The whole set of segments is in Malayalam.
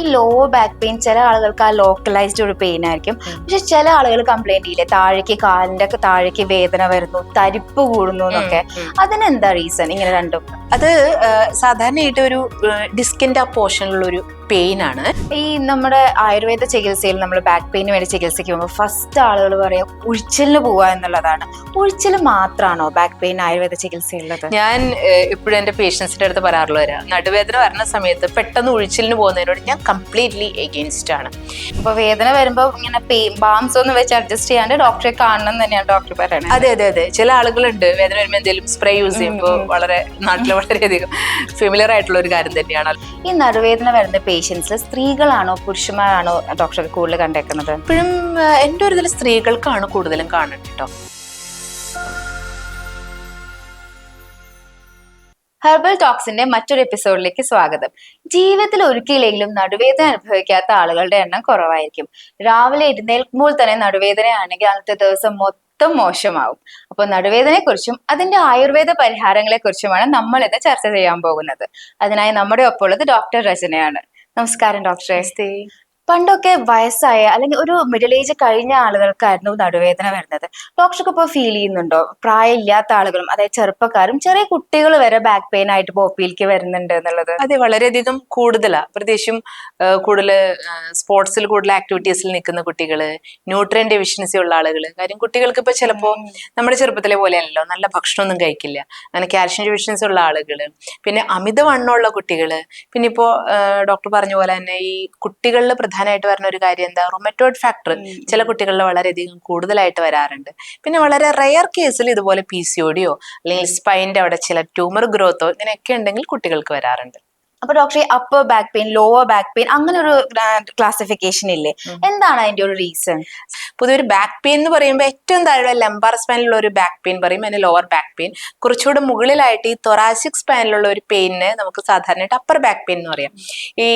ഈ ലോ ബാക്ക് പെയിൻ ചില ആളുകൾക്ക് ആ ലോക്കലൈസ്ഡ് ഒരു പെയിൻ ആയിരിക്കും. പക്ഷെ ചില ആളുകൾ കംപ്ലൈന്റ് ചെയ്യില്ലേ? താഴേക്ക് കാലിന്റെ ഒക്കെ താഴേക്ക് വേദന വരുന്നു തരിപ്പ് കൂടുന്നു എന്നൊക്കെ. അതിനെന്താ റീസൺ ഇങ്ങനെ രണ്ടും. അത് സാധാരണയായിട്ട് ഒരു ഡിസ്കിന്റെ ആ പോർഷനിലുള്ള ഒരു പെയിൻ ആണ്. ഈ നമ്മുടെ ആയുർവേദ ചികിത്സയിൽ നമ്മൾ ബാക്ക് പെയിന് വേണ്ടി ചികിത്സയ്ക്ക് പോകുമ്പോൾ ഫസ്റ്റ് ആളുകൾ പറയാം ഉഴിച്ചിലിന് പോവുക എന്നുള്ളതാണ്. ഉഴിച്ചിൽ മാത്രമാണോ ബാക്ക് പെയിൻ ആയുർവേദ ചികിത്സയുള്ളത് ഞാൻ ഇപ്പോഴും എന്റെ പേഷ്യൻസിന്റെ അടുത്ത് പറയാറുള്ള വരാം. നടുവേദന വരുന്ന സമയത്ത് പെട്ടെന്ന് ഒഴിച്ചിലിന് പോകുന്നതിനോട് ഞാൻ കംപ്ലീറ്റ്ലി എഗെയിൻസ്റ്റ് ആണ്. അപ്പോൾ വേദന വരുമ്പോൾ ഇങ്ങനെ പെയിൻ ബാംസ് ഒന്നും വെച്ച് അഡ്ജസ്റ്റ് ചെയ്യാണ്ട് ഡോക്ടറെ കാണണം എന്ന് തന്നെയാണ് ഡോക്ടർ പറയുന്നത് അതെ അതെ അതെ. ചില ആളുകളുണ്ട് വേദന വരുമ്പോൾ എന്തെങ്കിലും സ്പ്രേ യൂസ് ചെയ്യുമ്പോൾ വളരെ നാട്ടിൽ വളരെയധികം ഫെമിലിയർ ആയിട്ടുള്ള ഒരു കാര്യം തന്നെയാണ്. ഈ നടുവേദന വരുന്ന പേഷ്യൻസിൽ സ്ത്രീകളാണോ പുരുഷന്മാരാണോ ഡോക്ടർ കൂടുതൽ കണ്ടേക്കുന്നത്? ഇപ്പോഴും എന്റെ ഒരു ഇതിൽ സ്ത്രീകൾക്കാണ് കൂടുതലും കാണുന്നത് കേട്ടോ. ഹെർബൽ ടോക്സിന്റെ മറ്റൊരു എപ്പിസോഡിലേക്ക് സ്വാഗതം. ജീവിതത്തിൽ ഒരിക്കലെങ്കിലും നടുവേദന അനുഭവിക്കാത്ത ആളുകളുടെ എണ്ണം കുറവായിരിക്കും. രാവിലെ എഴുന്നേൽക്കുമ്പോൾ തന്നെ നടുവേദനയാണെങ്കിൽ അന്നത്തെ ദിവസം മൊത്തം മോശമാവും. അപ്പോൾ നടുവേദനയെക്കുറിച്ചും അതിന്റെ ആയുർവേദ പരിഹാരങ്ങളെ കുറിച്ചുമാണ് നമ്മൾ ഇന്ന് ചർച്ച ചെയ്യാൻ പോകുന്നത്. അതിനായി നമ്മുടെ ഒപ്പമുള്ളത് ഡോക്ടർ രചനയാണ്. നമസ്കാരം ഡോക്ടറെ. പണ്ടൊക്കെ വയസ്സായ അല്ലെങ്കിൽ ഒരു മിഡിൽ ഏജ് കഴിഞ്ഞ ആളുകൾക്കായിരുന്നു നടുവേദന വരുന്നത്. ഡോക്ടർക്ക് ഇപ്പോൾ ഫീൽ ചെയ്യുന്നുണ്ടോ? പ്രായമില്ലാത്ത ആളുകളും അതായത് ചെറുപ്പക്കാരും ചെറിയ കുട്ടികൾ വരെ ബാക്ക് പെയിൻ ആയിട്ട് പോപ്പിയിലേക്ക് വരുന്നുണ്ട് എന്നുള്ളത്. അതെ വളരെയധികം കൂടുതലാണ് പ്രത്യേകിച്ചും കൂടുതൽ സ്പോർട്സിൽ കൂടുതൽ ആക്ടിവിറ്റീസിൽ നിൽക്കുന്ന കുട്ടികൾ ന്യൂട്രിയൻ ഡെഫിഷ്യൻസി ഉള്ള ആളുകൾ കാര്യം കുട്ടികൾക്ക് ഇപ്പോൾ ചിലപ്പോൾ നമ്മുടെ ചെറുപ്പത്തിലെ പോലെയല്ലോ നല്ല ഭക്ഷണമൊന്നും കഴിക്കില്ല. അങ്ങനെ കാൽഷ്യം ഡെഫിഷ്യൻസി ഉള്ള ആളുകൾ പിന്നെ അമിതവണ്ണമുള്ള കുട്ടികൾ പിന്നെ ഇപ്പോൾ ഡോക്ടർ പറഞ്ഞ പോലെ തന്നെ ഈ കുട്ടികളിൽ പ്രധാനമായിട്ട് വരുന്ന ഒരു കാര്യം എന്താ? റൊമറ്റോയിഡ് ഫാക്ടർ ചില കുട്ടികളിൽ വളരെയധികം കൂടുതലായിട്ട് വരാറുണ്ട്. പിന്നെ വളരെ റെയർ കേസിൽ ഇതുപോലെ പി സി ഒടിയോ അല്ലെങ്കിൽ സ്പൈന്റെ അവിടെ ചില ട്യൂമർ ഗ്രോത്തോ ഇങ്ങനെയൊക്കെ ഉണ്ടെങ്കിൽ കുട്ടികൾക്ക് വരാറുണ്ട്. അപ്പൊ ഡോക്ടറെ upper back pain lower back pain അങ്ങനെ ഒരു ക്ലാസിഫിക്കേഷൻ ഇല്ലേ? എന്താണ് അതിന്റെ ഒരു റീസൺ പൊതുവെ ഒരു ബാക്ക് പെയിൻ എന്ന് പറയുമ്പോൾ ഏറ്റവും താഴെ ലംബാർ സ്പാനിലുള്ള ഒരു ബാക്ക് പെയിൻ പറയും അതിന് ലോവർ ബാക്ക് പെയിൻ കുറച്ചുകൂടെ മുകളിലായിട്ട് ഈ തൊറാസിക് സ്പാനിലുള്ള ഒരു പെയിനിന് നമുക്ക് സാധാരണയായിട്ട് അപ്പർ ബാക്ക് പെയിൻ എന്ന് പറയാം. ഈ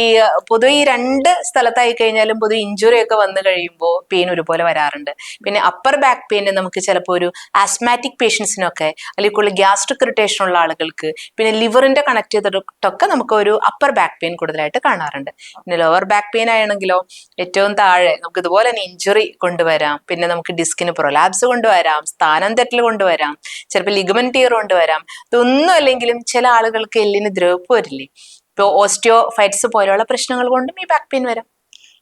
പൊതുവെ ഈ രണ്ട് സ്ഥലത്തായി കഴിഞ്ഞാലും പൊതുവെ ഇഞ്ചുറി ഒക്കെ വന്നു കഴിയുമ്പോൾ പെയിൻ ഒരുപോലെ വരാറുണ്ട്. പിന്നെ അപ്പർ ബാക്ക് പെയിന് നമുക്ക് ചിലപ്പോൾ ഒരു ആസ്മാറ്റിക് പേഷ്യൻസിനൊക്കെ അല്ലെങ്കിൽ കൂടുതൽ ഗ്യാസ്ട്രിക് ഇറിറ്റേഷൻ ഉള്ള ആളുകൾക്ക് പിന്നെ ലിവറിന്റെ കണക്ട് ചെയ്തിട്ടൊക്കെ നമുക്ക് ഒരു അപ്പർ ബാക്ക് പെയിൻ കൂടുതലായിട്ട് കാണാറുണ്ട്. പിന്നെ ലോവർ ബാക്ക് പെയിൻ ആണെങ്കിലോ ഏറ്റവും താഴെ നമുക്ക് ഇതുപോലെ തന്നെ ഇഞ്ചുറി കൊണ്ടുവരാം. പിന്നെ നമുക്ക് ഡിസ്കിന് പ്രൊലാബ്സ് കൊണ്ടുവരാം സ്ഥാനം തെറ്റൽ കൊണ്ടുവരാം ചിലപ്പോൾ ലിഗമെന്റ് ടീർ കൊണ്ടുവരാം. ഇതൊന്നും അല്ലെങ്കിലും ചില ആളുകൾക്ക് എല്ലിന് ദ്രവപ്പ് വരില്ലേ? ഇപ്പോൾ ഓസ്റ്റിയോ ഫൈറ്റ്സ് പോലെയുള്ള പ്രശ്നങ്ങൾ കൊണ്ടും ഈ ബാക്ക് പെയിൻ വരാം.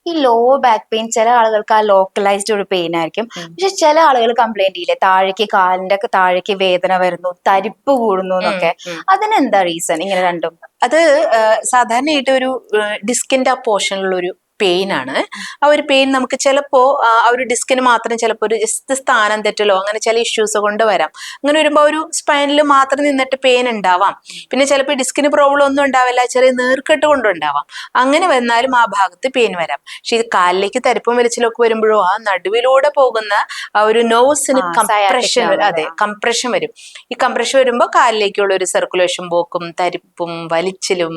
ഈ ലോ ബാക്ക് പെയിൻ ചില ആളുകൾക്ക് ആ ലോക്കലൈസ്ഡ് ഒരു പെയിൻ ആയിരിക്കും. പക്ഷെ ചില ആളുകൾ കംപ്ലൈന്റ് ചെയ്യില്ലേ? താഴേക്ക് കാലിന്റെ ഒക്കെ താഴേക്ക് വേദന വരുന്നു തരിപ്പ് കൂടുന്നു എന്നൊക്കെ. അതിനെന്താ റീസൺ ഇങ്ങനെ രണ്ടും. അത് സാധാരണയായിട്ട് ഒരു ഡിസ്കിന്റെ ആ പോർഷനിലുള്ള ഒരു പെയിൻ ആണ്. ആ ഒരു പെയിൻ നമുക്ക് ചിലപ്പോൾ ആ ഒരു ഡിസ്കിന് മാത്രം ചിലപ്പോൾ ഒരു ജസ്റ്റ് സ്ഥാനം തെറ്റലോ അങ്ങനെ ചില ഇഷ്യൂസ് കൊണ്ട് വരാം. അങ്ങനെ വരുമ്പോൾ ഒരു സ്പൈനിൽ മാത്രം നിന്നിട്ട് പെയിൻ ഉണ്ടാവാം. പിന്നെ ചിലപ്പോൾ ഡിസ്കിന് പ്രോബ്ലം ഒന്നും ഉണ്ടാവില്ല ചെറിയ നീർക്കെട്ട് കൊണ്ടുണ്ടാവാം അങ്ങനെ വന്നാലും ആ ഭാഗത്ത് പെയിൻ വരാം. പക്ഷെ ഇത് കാലിലേക്ക് തരിപ്പും വലിച്ചിലൊക്കെ വരുമ്പോഴോ ആ നടുവിലൂടെ പോകുന്ന ആ ഒരു നോസിന് കംപ്രഷൻ അതെ കംപ്രഷൻ വരും. ഈ കംപ്രഷൻ വരുമ്പോൾ കാലിലേക്കുള്ള ഒരു സർക്കുലേഷൻ പോക്കും തരിപ്പും വലിച്ചിലും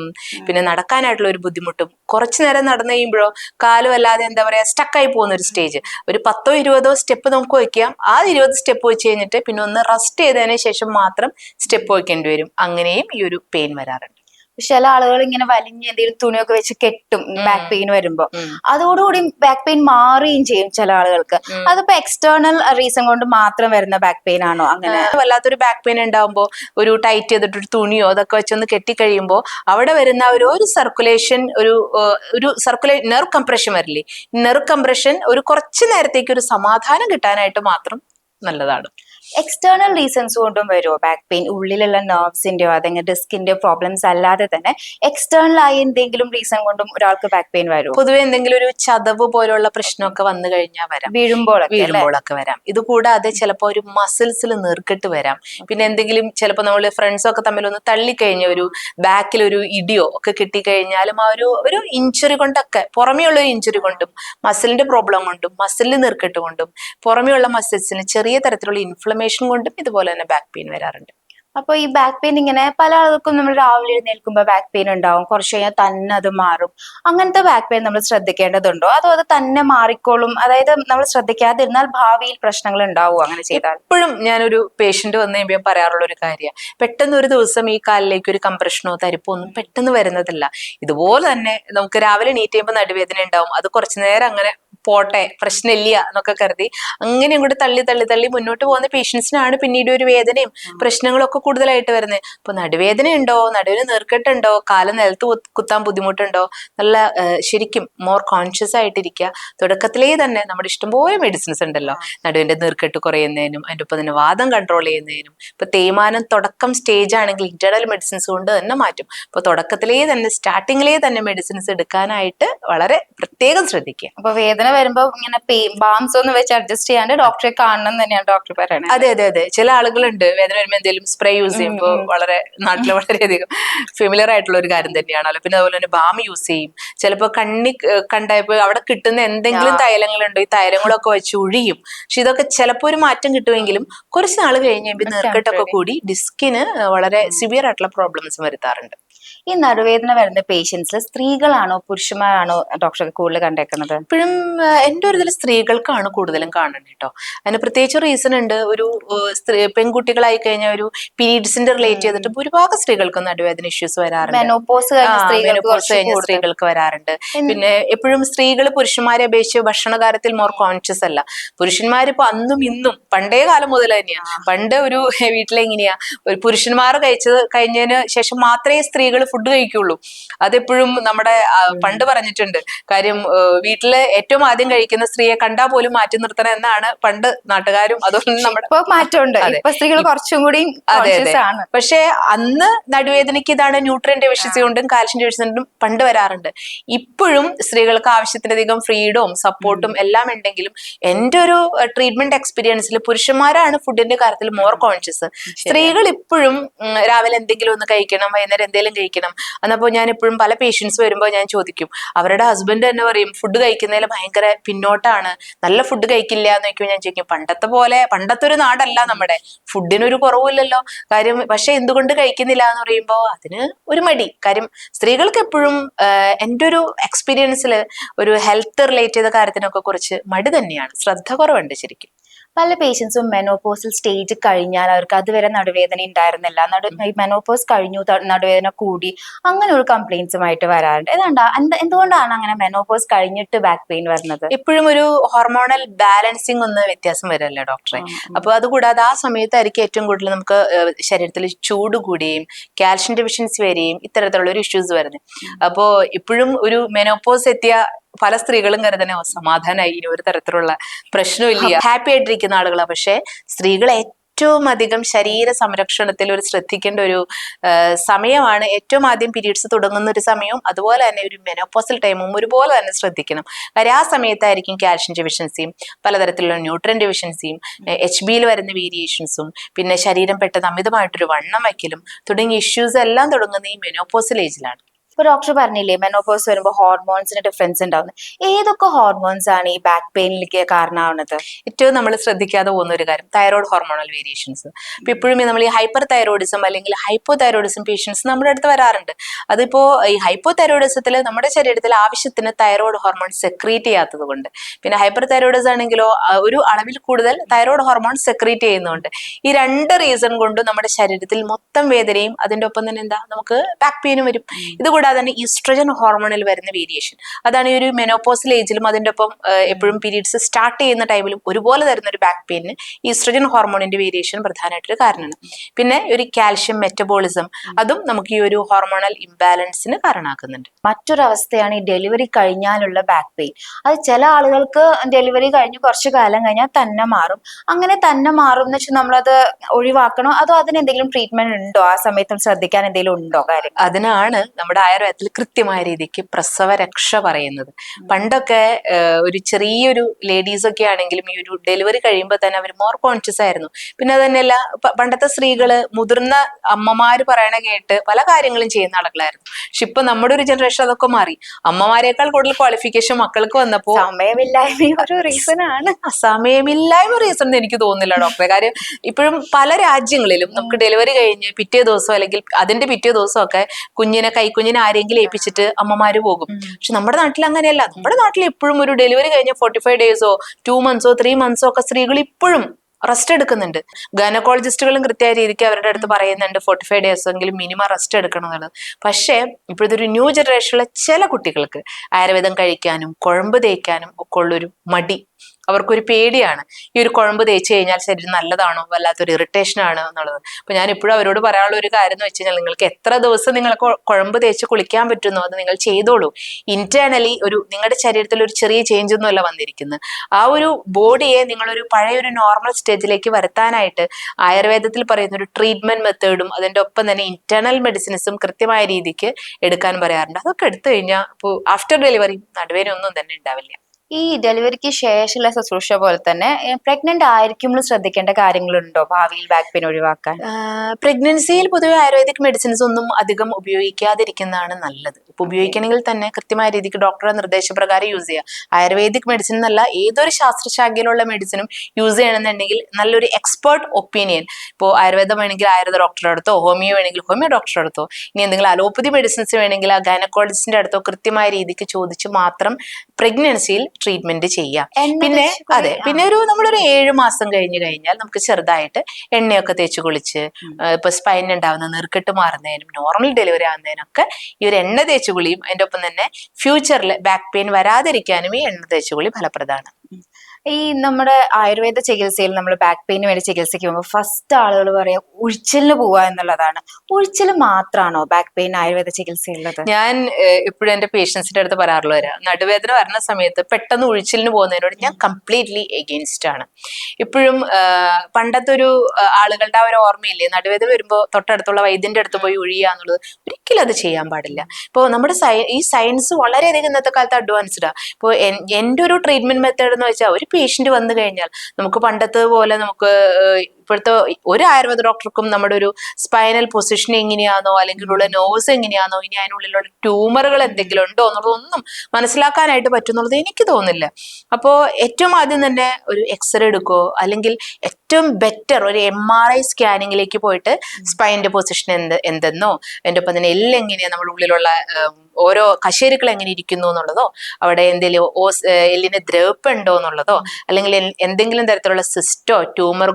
പിന്നെ നടക്കാനായിട്ടുള്ള ഒരു ബുദ്ധിമുട്ടും കുറച്ചു നേരം നടന്നു കഴിയുമ്പോഴോ കാലും അല്ലാതെ എന്താ പറയാ സ്റ്റക്കായി പോകുന്ന ഒരു സ്റ്റേജ് ഒരു പത്തോ ഇരുപതോ സ്റ്റെപ്പ് നമുക്ക് വയ്ക്കാം. ആ ഇരുപത് സ്റ്റെപ്പ് വെച്ച് കഴിഞ്ഞിട്ട് പിന്നെ ഒന്ന് റെസ്റ്റ് ചെയ്തതിന് ശേഷം മാത്രം സ്റ്റെപ്പ് വയ്ക്കേണ്ടി വരും. അങ്ങനെയും ഈ ഒരു പെയിൻ വരാറുണ്ട്. ചില ആളുകൾ ഇങ്ങനെ വലിഞ്ഞ് എന്തെങ്കിലും തുണിയൊക്കെ വെച്ച് കെട്ടും ബാക്ക് പെയിൻ വരുമ്പോ. അതോടുകൂടി ബാക്ക് പെയിൻ മാറുകയും ചെയ്യും ചില ആളുകൾക്ക്. അതിപ്പോ എക്സ്റ്റേണൽ റീസൺ കൊണ്ട് മാത്രം വരുന്ന ബാക്ക് പെയിൻ ആണോ? അങ്ങനെ വല്ലാത്തൊരു ബാക്ക് പെയിൻ ഉണ്ടാകുമ്പോൾ ഒരു ടൈറ്റ് ചെയ്തിട്ടൊരു തുണിയോ അതൊക്കെ വെച്ചൊന്ന് കെട്ടിക്കഴിയുമ്പോൾ അവിടെ വരുന്ന ഒരു ഒരു സർക്കുലേഷൻ ഒരു ഒരു സർക്കുലേ നെർവ് കംപ്രഷൻ വരില്ലേ? നെർവ് കംപ്രഷൻ ഒരു കുറച്ച് നേരത്തേക്ക് ഒരു സമാധാനം കിട്ടാനായിട്ട് മാത്രം നല്ലതാണ്. എക്സ്റ്റേണൽ റീസൺസ് കൊണ്ടും വരുമോ ബാക്ക് പെയിൻ ഉള്ളിലുള്ള നെർവ്സിന്റെയോ അതെങ്കിൽ ഡിസ്കിന്റെയോ പ്രോബ്ലംസ് അല്ലാതെ തന്നെ എക്സ്റ്റേണൽ ആയി എന്തെങ്കിലും റീസൺ കൊണ്ടും ഒരാൾക്ക് ബാക്ക് പെയിൻ വരുമോ പൊതുവെ എന്തെങ്കിലും ഒരു ചതവ് പോലുള്ള പ്രശ്നമൊക്കെ വന്നു കഴിഞ്ഞാൽ വരാം. വീഴുമ്പോൾ? വീഴുമ്പോഴൊക്കെ വരാം. ഇത് കൂടാതെ ചിലപ്പോൾ ഒരു മസിൽസിൽ നീർക്കെട്ട് വരാം. പിന്നെ എന്തെങ്കിലും ചിലപ്പോൾ നമ്മൾ ഫ്രണ്ട്സൊക്കെ തമ്മിൽ ഒന്ന് തള്ളിക്കഴിഞ്ഞ ഒരു ബാക്കിൽ ഒരു ഇടിയോ ഒക്കെ കിട്ടിക്കഴിഞ്ഞാലും ആ ഒരു ഒരു ഇഞ്ചുറി കൊണ്ടൊക്കെ പുറമേയുള്ള ഒരു ഇഞ്ചുറി കൊണ്ടും മസിലിന്റെ പ്രോബ്ലം കൊണ്ടും മസിലിന് നീർക്കെട്ട് കൊണ്ടും പുറമേയുള്ള മസിൽസിന് ചെറിയ തരത്തിലുള്ള ഇൻഫ്ലമേഷൻ കൊണ്ടും ഇതുപോലെ തന്നെ ബാക്ക് പെയിൻ വരാറുണ്ട്. അപ്പൊ ഈ ബാക്ക് പെയിൻ ഇങ്ങനെ പല ആൾക്കും നമ്മൾ രാവിലെ എഴുന്നേൽക്കുമ്പോൾ ബാക്ക് പെയിൻ ഉണ്ടാവും. കുറച്ച് കഴിഞ്ഞാൽ തന്നെ അത് മാറും. അങ്ങനത്തെ ബാക്ക് പെയിൻ നമ്മൾ ശ്രദ്ധിക്കേണ്ടതുണ്ടോ? അതോ അത് തന്നെ മാറിക്കോളും? അതായത് നമ്മൾ ശ്രദ്ധിക്കാതിരുന്നാൽ ഭാവിയിൽ പ്രശ്നങ്ങൾ ഉണ്ടാവും അങ്ങനെ ചെയ്താൽ? എപ്പോഴും ഞാനൊരു പേഷ്യന്റ് വന്നു കഴിയുമ്പോൾ പറയാറുള്ള ഒരു കാര്യമാണ് പെട്ടെന്ന് ഒരു ദിവസം ഈ കാലിലേക്ക് ഒരു കംപ്രഷനോ തരിപ്പോ ഒന്നും പെട്ടെന്ന് വരുന്നതല്ല. ഇതുപോലെ തന്നെ നമുക്ക് രാവിലെ നീറ്റ് ചെയ്യുമ്പോൾ നടുവേദന ഉണ്ടാവും. അത് കുറച്ചു നേരം അങ്ങനെ പോട്ടെ പ്രശ്നമില്ല എന്നൊക്കെ കരുതി. അങ്ങനെ അങ്ങോട്ട് തള്ളി തള്ളി തള്ളി മുന്നോട്ട് പോകുന്ന പേഷ്യൻസിനാണ് പിന്നീട് ഒരു വേദനയും പ്രശ്നങ്ങളും ഒക്കെ കൂടുതലായിട്ട് വരുന്നത്. ഇപ്പൊ നടുവേദന ഉണ്ടോ? നടുവിന് നീർക്കെട്ടുണ്ടോ? കാലം നിലത്ത് കുത്ത് കുത്താൻ ബുദ്ധിമുട്ടുണ്ടോ? നല്ല ശരിക്കും മോർ കോൺഷ്യസ് ആയിട്ടിരിക്കുക. തുടക്കത്തിലേ തന്നെ നമ്മുടെ ഇഷ്ടംപോലെ മെഡിസിൻസ് ഉണ്ടല്ലോ. നടുവിന്റെ നീർക്കെട്ട് കുറയുന്നതിനും അതിന്റെ ഒപ്പം തന്നെ വാദം കൺട്രോൾ ചെയ്യുന്നതിനും ഇപ്പൊ തേയ്മാനം തുടക്കം സ്റ്റേജ് ആണെങ്കിൽ ഇന്റേണൽ മെഡിസിൻസ് കൊണ്ട് തന്നെ മാറ്റും. അപ്പൊ തുടക്കത്തിലേ തന്നെ സ്റ്റാർട്ടിങ്ങിലേ തന്നെ മെഡിസിൻസ് എടുക്കാനായിട്ട് വളരെ പ്രത്യേകം ശ്രദ്ധിക്കുക. അപ്പൊ വേദന വരുമ്പോ ഇങ്ങനെ പെയിൻ ബാംസ് ഒന്നും വെച്ച് അഡ്ജസ്റ്റ് ചെയ്യാണ്ട് ഡോക്ടറെ കാണണം എന്ന് തന്നെയാണ് ഡോക്ടർ പറയുന്നത് അതെ അതെ അതെ. ചില ആളുകളുണ്ട് വേദന വരുമ്പോൾ എന്തെങ്കിലും സ്പ്രേ യൂസ് ചെയ്യുമ്പോൾ വളരെ നാട്ടിൽ വളരെയധികം ഫെമിലിയർ ആയിട്ടുള്ള ഒരു കാര്യം തന്നെയാണല്ലോ. പിന്നെ അതുപോലെ തന്നെ ബാം യൂസ് ചെയ്യും. ചിലപ്പോൾ കണ്ണി കണ്ടായപ്പോ അവിടെ കിട്ടുന്ന എന്തെങ്കിലും തൈലങ്ങളുണ്ടോ ഈ തൈലങ്ങളൊക്കെ വെച്ച് ഒഴിയും പക്ഷെ ഇതൊക്കെ ചിലപ്പോൾ ഒരു മാറ്റം കിട്ടുമെങ്കിലും കുറച്ച് നാൾ കഴിഞ്ഞ് കഴിയുമ്പോൾ നീർക്കെട്ടൊക്കെ കൂടി ഡിസ്കിന് വളരെ സിവിയർ ആയിട്ടുള്ള പ്രോബ്ലംസ് വരുത്താറുണ്ട്. ഈ നടുവേദന വരുന്ന പേഷ്യൻസിൽ സ്ത്രീകളാണോ പുരുഷന്മാരാണോ ഡോക്ടർ കൂടുതൽ കണ്ടേക്കുന്നത്? ഇപ്പോഴും എന്റെ ഒരു ഇതിൽ സ്ത്രീകൾക്കാണ് കൂടുതലും കാണുന്നത് കേട്ടോ. അതിന് പ്രത്യേകിച്ച് റീസൺ ഉണ്ട്. ഒരു സ്ത്രീ പെൺകുട്ടികളായി കഴിഞ്ഞാൽ ഒരു പീരീഡ്സിന്റെ റിലേറ്റ് ചെയ്തിട്ട് ഭൂരിഭാഗം സ്ത്രീകൾക്ക് നടുവേദന ഇഷ്യൂസ് വരാറുണ്ട്. മെനോപോസ് കഴിഞ്ഞ സ്ത്രീകൾക്ക് കഴിഞ്ഞ വരാറുണ്ട്. പിന്നെ എപ്പോഴും സ്ത്രീകൾ പുരുഷന്മാരെ അപേക്ഷിച്ച് ഭക്ഷണ കാര്യത്തിൽ മോർ കോൺഷ്യസ് അല്ല പുരുഷന്മാരിപ്പോ അന്നും ഇന്നും പണ്ടേ കാലം മുതൽ തന്നെയാണ് പണ്ട് ഒരു വീട്ടിലെങ്ങനെയാ? ഒരു പുരുഷന്മാർ കഴിച്ചത് കഴിഞ്ഞതിന് ശേഷം മാത്രമേ സ്ത്രീകൾ ഫുഡ് കഴിക്കുള്ളൂ. അതെപ്പോഴും നമ്മുടെ പണ്ട് പറഞ്ഞിട്ടുണ്ട്. കാര്യം വീട്ടിലെ ഏറ്റവും ആദ്യം കഴിക്കുന്ന സ്ത്രീയെ കണ്ടാൽ പോലും മാറ്റി നിർത്തണം എന്നാണ് പണ്ട് നാട്ടുകാരും അതുകൊണ്ട് നമ്മുടെ മാറ്റമുണ്ട്. സ്ത്രീകൾ കുറച്ചും കൂടി പക്ഷെ അന്ന് നടുവേദനയ്ക്ക് ഇതാണ് ന്യൂട്രിയൻ ഡെഫിഷ്യൻസി കൊണ്ടും കാൽഷ്യം ഡെഫിഷ്യൻസി കൊണ്ടും പണ്ട് വരാറുണ്ട്. ഇപ്പോഴും സ്ത്രീകൾക്ക് ആവശ്യത്തിലധികം ഫ്രീഡവും സപ്പോർട്ടും എല്ലാം ഉണ്ടെങ്കിലും എന്റെ ഒരു ട്രീറ്റ്മെന്റ് എക്സ്പീരിയൻസിൽ പുരുഷന്മാരാണ് ഫുഡിന്റെ കാര്യത്തിൽ മോർ കോൺഷ്യസ് സ്ത്രീകൾ ഇപ്പോഴും രാവിലെ എന്തെങ്കിലും ഒന്ന് കഴിക്കണം വൈകുന്നേരം എന്തെങ്കിലും കഴിക്കണം എന്നപ്പോൾ ഞാൻ എപ്പോഴും പല പേഷ്യൻസ് വരുമ്പോൾ ഞാൻ ചോദിക്കും അവരുടെ ഹസ്ബൻഡ് തന്നെ പറയും ഫുഡ് കഴിക്കുന്നതിൽ ഭയങ്കര പിന്നോട്ടാണ്. നല്ല ഫുഡ് കഴിക്കില്ല എന്ന് ചോദിക്കുമ്പോൾ ഞാൻ ചോദിക്കും പണ്ടത്തെ പോലെ പണ്ടത്തെ ഒരു നാടല്ല നമ്മുടെ. ഫുഡിനൊരു കുറവില്ലല്ലോ. കാര്യം പക്ഷെ എന്തുകൊണ്ട് കഴിക്കുന്നില്ല എന്ന് പറയുമ്പോൾ അതിന് ഒരു മടി. കാര്യം സ്ത്രീകൾക്ക് എപ്പോഴും എന്റെ ഒരു എക്സ്പീരിയൻസിൽ ഒരു ഹെൽത്ത് റിലേറ്റ് ചെയ്ത കാര്യത്തിനൊക്കെ കുറിച്ച് മടി തന്നെയാണ്. ശ്രദ്ധ കുറവുണ്ട് ശരിക്കും. പല പേഷ്യൻസും മെനോപോസൽ സ്റ്റേജ് കഴിഞ്ഞാൽ അവർക്ക് അതുവരെ നടുവേദന ഉണ്ടായിരുന്നില്ല. നടു മെനോപോസ് കഴിഞ്ഞു നടുവേദന കൂടി അങ്ങനെ ഒരു കംപ്ലൈൻസുമായിട്ട് വരാറുണ്ട്. ഏതാണ്ട് എന്ത് എന്തുകൊണ്ടാണ് അങ്ങനെ മെനോപോസ് കഴിഞ്ഞിട്ട് ബാക്ക് പെയിൻ വരുന്നത്? എപ്പോഴും ഒരു ഹോർമോണൽ ബാലൻസിങ് ഒന്ന് വ്യത്യാസം വരല്ലേ ഡോക്ടറെ അപ്പൊ അതുകൂടാതെ ആ സമയത്തായിരിക്കും ഏറ്റവും കൂടുതൽ നമുക്ക് ശരീരത്തിൽ ചൂട് കൂടിയും കാൽഷ്യം ഡെഫിഷ്യൻസി വരികയും ഇത്തരത്തിലുള്ള ഒരു ഇഷ്യൂസ് വരുന്നത്. അപ്പോ ഇപ്പോഴും ഒരു മെനോപോസ് എത്തിയ പല സ്ത്രീകളും കരുതന സമാധാനമായി ഒരു തരത്തിലുള്ള പ്രശ്നമില്ല. ഹാപ്പി ആയിട്ടിരിക്കുന്ന ആളുകളാണ് പക്ഷെ സ്ത്രീകൾ ഏറ്റവും അധികം ശരീര സംരക്ഷണത്തിൽ ഒരു ശ്രദ്ധിക്കേണ്ട ഒരു സമയമാണ്. ഏറ്റവും ആദ്യം പീരീഡ്സ് തുടങ്ങുന്ന ഒരു സമയവും അതുപോലെ തന്നെ ഒരു മെനോപ്പോസൽ ടൈമും ഒരുപോലെ തന്നെ ശ്രദ്ധിക്കണം. കാര്യം ആ സമയത്തായിരിക്കും കാൽഷ്യം ഡെഫിഷ്യൻസിയും പലതരത്തിലുള്ള ന്യൂട്രൻ ഡെഫിഷ്യൻസിയും എച്ച് ബിയിൽ വരുന്ന വേരിയേഷൻസും പിന്നെ ശരീരം പെട്ടെന്ന് അമിതമായിട്ടൊരു വണ്ണം വയ്ക്കലും തുടങ്ങിയ ഇഷ്യൂസ് എല്ലാം തുടങ്ങുന്ന ഈ മെനോപ്പോസൽ ഏജിലാണ് ഇപ്പൊ ഡോക്ടർ പറഞ്ഞില്ലേ മെനോപോസ് വരുമ്പോൾ ഹോർമോൺസിന് ഡിഫറൻസ് ഉണ്ടാവുന്നത് ഏതൊക്കെ ഹോർമോൺസ് ആണ് ഈ ബാക്ക് പെയിനിലേക്ക് കാരണമാവുന്നത്? ഏറ്റവും നമ്മൾ ശ്രദ്ധിക്കാതെ പോകുന്ന ഒരു കാര്യം തൈറോയ്ഡ് ഹോർമോണൽ വേരിയേഷൻസ് ഇപ്പൊ ഇപ്പോഴും നമ്മൾ ഈ ഹൈപ്പർ തൈറോയിഡിസം അല്ലെങ്കിൽ ഹൈപ്പോ തൈറോയിഡിസം പേഷ്യൻസ് നമ്മുടെ അടുത്ത് വരാറുണ്ട്. അതിപ്പോ ഈ ഹൈപ്പോ തൈറോയിഡിസത്തിൽ നമ്മുടെ ശരീരത്തിൽ ആവശ്യത്തിന് തൈറോയ്ഡ് ഹോർമോൺ സെക്രീറ്റ് ചെയ്യാത്തത് കൊണ്ട്. പിന്നെ ഹൈപ്പർ തൈറോയിഡിസം ആണെങ്കിലോ ഒരു അളവിൽ കൂടുതൽ തൈറോയ്ഡ് ഹോർമോൺ സെക്രീറ്റ് ചെയ്യുന്നുണ്ട് ഈ രണ്ട് റീസൺ കൊണ്ട് നമ്മുടെ ശരീരത്തിൽ മൊത്തം വേദനയും അതിന്റെ ഒപ്പം തന്നെ എന്താ നമുക്ക് ബാക്ക് പെയിനും വരും. ഇത് കൂടാതെ തന്നെ ഈസ്ട്രജൻ ഹോർമോണിൽ വരുന്ന വേരിയേഷൻ അതാണ് ഈ ഒരു മെനോപോസൽ ഏജിലും അതിന്റെ ഒപ്പം എപ്പോഴും പീരീഡ്സ് സ്റ്റാർട്ട് ചെയ്യുന്ന ടൈമിലും ഒരുപോലെ തരുന്ന ഒരു ബാക്ക് പെയിന് ഈസ്ട്രജൻ ഹോർമോണിന്റെ വേരിയേഷൻ പ്രധാനമായിട്ടൊരു കാരണമാണ്. പിന്നെ ഒരു കാൽഷ്യം മെറ്റബോളിസം അതും നമുക്ക് ഈ ഒരു ഹോർമോണൽ ഇംബാലൻസിന് കാരണമാക്കുന്നുണ്ട്. മറ്റൊരവസ്ഥയാണ് ഈ ഡെലിവറി കഴിഞ്ഞാലുള്ള ബാക്ക് പെയിൻ അത് ചില ആളുകൾക്ക് ഡെലിവറി കഴിഞ്ഞ് കുറച്ച് കാലം കഴിഞ്ഞാൽ തന്നെ മാറും. അങ്ങനെ തന്നെ മാറും എന്ന് വെച്ചാൽ നമ്മളത് ഒഴിവാക്കണോ? അതോ അതിന് എന്തെങ്കിലും ട്രീറ്റ്മെന്റ് ഉണ്ടോ? ആ സമയത്തും ശ്രദ്ധിക്കാൻ എന്തെങ്കിലും ഉണ്ടോ? കാര്യം. അതിനാണ് നമ്മുടെ ആയുർവേദത്തിൽ കൃത്യമായ രീതിക്ക് പ്രസവ രക്ഷ പറയുന്നത്. പണ്ടൊക്കെ ഒരു ചെറിയൊരു ലേഡീസ് ഒക്കെ ആണെങ്കിലും ഈ ഒരു ഡെലിവറി കഴിയുമ്പോൾ തന്നെ അവർ മോർ കോൺഷ്യസ് ആയിരുന്നു. പിന്നെ അതന്നെയല്ല തന്നെയല്ല പണ്ടത്തെ സ്ത്രീകൾ മുതിർന്ന അമ്മമാർ പറയണ കേട്ട് പല കാര്യങ്ങളും ചെയ്യുന്ന ആളുകളായിരുന്നു. പക്ഷെ ഇപ്പൊ നമ്മുടെ ഒരു ജനറേഷൻ അതൊക്കെ മാറി. അമ്മമാരെക്കാൾ കൂടുതൽ ക്വാളിഫിക്കേഷൻ മക്കൾക്ക് വന്നപ്പോ സമയമില്ലായ്മ ഒരു റീസൺ ആണ്. സമയമില്ലായ്മ റീസൺ എന്ന് എനിക്ക് തോന്നുന്നില്ല ഡോക്ടറെ കാര്യം ഇപ്പോഴും പല രാജ്യങ്ങളിലും നമുക്ക് ഡെലിവറി കഴിഞ്ഞ് പിറ്റേ ദിവസം അല്ലെങ്കിൽ അതിന്റെ പിറ്റേ ദിവസം ഒക്കെ കുഞ്ഞിനെ കൈക്കുഞ്ഞിനെ ആരെങ്കിലും ഏൽപ്പിച്ചിട്ട് അമ്മമാര് പോകും. പക്ഷെ നമ്മുടെ നാട്ടിൽ അങ്ങനെയല്ല. നമ്മുടെ നാട്ടിൽ എപ്പോഴും ഒരു ഡെലിവറി കഴിഞ്ഞ ഫോർട്ടി ഫൈവ് ഡേയ്സോ ടു മന്ത്സോ ത്രീ മന്ത്സോ ഒക്കെ സ്ത്രീകൾ ഇപ്പോഴും റെസ്റ്റ് എടുക്കുന്നുണ്ട്. ഗൈനക്കോളജിസ്റ്റുകളും കൃത്യമായ രീതിക്ക് അവരുടെ അടുത്ത് പറയുന്നുണ്ട് ഫോർട്ടി ഫൈവ് ഡേയ്സ് എങ്കിലും മിനിമം റെസ്റ്റ് എടുക്കണം എന്നുള്ളത്. പക്ഷേ ഇപ്പോഴത്തെ ഒരു ന്യൂ ജനറേഷനിലെ ചില കുട്ടികൾക്ക് ആയുർവേദം കഴിക്കാനും കുഴമ്പ് തേക്കാനും ഒക്കെ ഉള്ളൊരു മടി. അവർക്കൊരു പേടിയാണ്. ഈ ഒരു കുഴമ്പ് തേച്ച് കഴിഞ്ഞാൽ ശരീരം നല്ലതാണോ? വല്ലാത്തൊരു ഇറിറ്റേഷൻ ആണ് എന്നുള്ളത്. അപ്പൊ ഞാൻ ഇപ്പോഴും അവരോട് പറയാനുള്ള ഒരു കാര്യം എന്ന് വെച്ച് കഴിഞ്ഞാൽ നിങ്ങൾക്ക് എത്ര ദിവസം നിങ്ങൾ കുഴമ്പ് തേച്ച് കുളിക്കാൻ പറ്റുന്നോ അത് നിങ്ങൾ ചെയ്തോളൂ. ഇന്റേണലി ഒരു നിങ്ങളുടെ ശരീരത്തിൽ ഒരു ചെറിയ ചേഞ്ച് ഒന്നുമല്ല വന്നിരിക്കുന്നത്. ആ ഒരു ബോഡിയെ നിങ്ങളൊരു പഴയ ഒരു നോർമൽ സ്റ്റേജിലേക്ക് വരുത്താനായിട്ട് ആയുർവേദത്തിൽ പറയുന്ന ഒരു ട്രീറ്റ്മെന്റ് മെത്തേഡും അതിന്റെ ഒപ്പം തന്നെ ഇന്റേണൽ മെഡിസിൻസും കൃത്യമായ രീതിക്ക് എടുക്കാൻ പറയാറുണ്ട്. അതൊക്കെ എടുത്തു കഴിഞ്ഞാൽ ഇപ്പോൾ ആഫ്റ്റർ ഡെലിവറി നടുവേനൊന്നും തന്നെ ഉണ്ടാവില്ല. ഈ ഡെലിവറിക്ക് ശേഷമുള്ള ശുശ്രൂഷ പോലെ തന്നെ പ്രഗ്നന്റ് ആയിരിക്കുമ്പോൾ ശ്രദ്ധിക്കേണ്ട കാര്യങ്ങളുണ്ടോ ഭാവിയിൽ ബാക്ക് പെയിൻ ഒഴിവാക്കാൻ പ്രഗ്നൻസിയിൽ പൊതുവെ ആയുർവേദിക് മെഡിസിൻസ് ഒന്നും അധികം ഉപയോഗിക്കാതിരിക്കുന്നതാണ് നല്ലത്. ഇപ്പൊ ഉപയോഗിക്കണമെങ്കിൽ തന്നെ കൃത്യമായ രീതിക്ക് ഡോക്ടറുടെ നിർദ്ദേശപ്രകാരം യൂസ് ചെയ്യുക ആയുർവേദിക് മെഡിസിൻ എന്നല്ല ഏതൊരു ശാസ്ത്രശാഖയിലുള്ള മെഡിസിനും യൂസ് ചെയ്യണമെന്നുണ്ടെങ്കിൽ നല്ലൊരു എക്സ്പേർട്ട് ഒപ്പീനിയൻ ഇപ്പോൾ ആയുർവേദം വേണമെങ്കിൽ ആയുർവേദ ഡോക്ടറുടെ അടുത്തോ ഹോമിയോ വേണമെങ്കിൽ ഹോമിയോ ഡോക്ടറുടെ അടുത്തോ ഇനി എന്തെങ്കിലും അലോപ്പതി മെഡിസിൻസ് വേണമെങ്കിൽ ആ ഗൈനക്കോളജിസ്റ്റിന്റെ അടുത്തോ കൃത്യമായ രീതിക്ക് ചോദിച്ച് മാത്രം പ്രഗ്നൻസിയിൽ ട്രീറ്റ്മെന്റ് ചെയ്യാം. പിന്നെ അതെ പിന്നെ ഒരു നമ്മളൊരു ഏഴ് മാസം കഴിഞ്ഞ് കഴിഞ്ഞാൽ നമുക്ക് ചെറുതായിട്ട് എണ്ണയൊക്കെ തേച്ച് കുളിച്ച് ഇപ്പൊ സ്പൈൻ ഉണ്ടാവുന്ന നീർക്കെട്ട് മാറുന്നതിനും നോർമൽ ഡെലിവറി ആവുന്നതിനൊക്കെ ഈ ഒരു എണ്ണ തേച്ച് കുളിയും അതിന്റെ ഒപ്പം തന്നെ ഫ്യൂച്ചറിൽ ബാക്ക് പെയിൻ വരാതിരിക്കാനും ഈ എണ്ണ തേച്ച് കുളി ഫലപ്രദമാണ്. ഈ നമ്മുടെ ആയുർവേദ ചികിത്സയിൽ നമ്മൾ ബാക്ക് പെയിന് വേണ്ടി ചികിത്സയ്ക്ക് പോകുമ്പോൾ ഫസ്റ്റ് ആളുകൾ പറയാ ഉഴിച്ചിലിന് പോവുക എന്നുള്ളതാണ്. ഉഴിച്ചിൽ മാത്രമാണോ ബാക്ക് പെയിൻ ആയുർവേദ ചികിത്സയുള്ളത് ഞാൻ ഇപ്പോഴും എന്റെ പേഷ്യൻസിന്റെ അടുത്ത് പറയാറുള്ള വരാം. നടുവേദന വരുന്ന സമയത്ത് പെട്ടെന്ന് ഒഴിച്ചിലിന് പോകുന്നതിനോട് ഞാൻ കംപ്ലീറ്റ്ലി എഗെയിൻസ്റ്റ് ആണ്. ഇപ്പോഴും പണ്ടത്തെ ഒരു ആളുകളുടെ ആ ഒരു ഓർമ്മയില്ലേ? നടുവേദന വരുമ്പോൾ തൊട്ടടുത്തുള്ള വൈദ്യന്റെ അടുത്ത് പോയി ഒഴിയുക എന്നുള്ളത് ഒരിക്കലും അത് ചെയ്യാൻ പാടില്ല. ഇപ്പോൾ നമ്മുടെ സയ ഈ സയൻസ് വളരെയധികം ഇന്നത്തെ കാലത്ത് അഡ്വാൻസ്ഡാ ഇപ്പോൾ എന്റെ ഒരു ട്രീറ്റ്മെന്റ് മെത്തേഡ് എന്ന് വെച്ചാൽ ഒരു പേഷ്യന്റ് വന്നു കഴിഞ്ഞാൽ നമുക്ക് പണ്ടത്തെ പോലെ നമുക്ക് ഇപ്പോഴത്തെ ഒരു ആയുർവേദ ഡോക്ടർക്കും നമ്മുടെ ഒരു സ്പൈനൽ പൊസിഷൻ എങ്ങനെയാണോ അല്ലെങ്കിൽ ഉള്ള നോവ്സ് എങ്ങനെയാണോ ഇനി അതിനുള്ളിലുള്ള ട്യൂമറുകൾ എന്തെങ്കിലും ഉണ്ടോ എന്നുള്ളതൊന്നും മനസ്സിലാക്കാനായിട്ട് പറ്റുന്നുള്ളത് എനിക്ക് തോന്നില്ല അപ്പോൾ ഏറ്റവും ആദ്യം തന്നെ ഒരു എക്സ്റേ എടുക്കോ അല്ലെങ്കിൽ ഏറ്റവും ബെറ്റർ ഒരു എം ആർ ഐ സ്കാനിങ്ങിലേക്ക് പോയിട്ട് സ്പൈന്റെ പൊസിഷൻ എന്ത് എന്തെന്നോ എന്റെ ഒപ്പം തന്നെ എല്ലാം എങ്ങനെയാണ് നമ്മുടെ ഉള്ളിലുള്ള ഓരോ കശേരുക്കൾ എങ്ങനെ ഇരിക്കുന്നു എന്നുള്ളതോ അവിടെ എന്തെങ്കിലും ഓസ് എല്ലിന് ദ്രവപ്പ് ഉണ്ടോ എന്നുള്ളതോ അല്ലെങ്കിൽ എന്തെങ്കിലും തരത്തിലുള്ള സിസ്റ്റോ ട്യൂമർ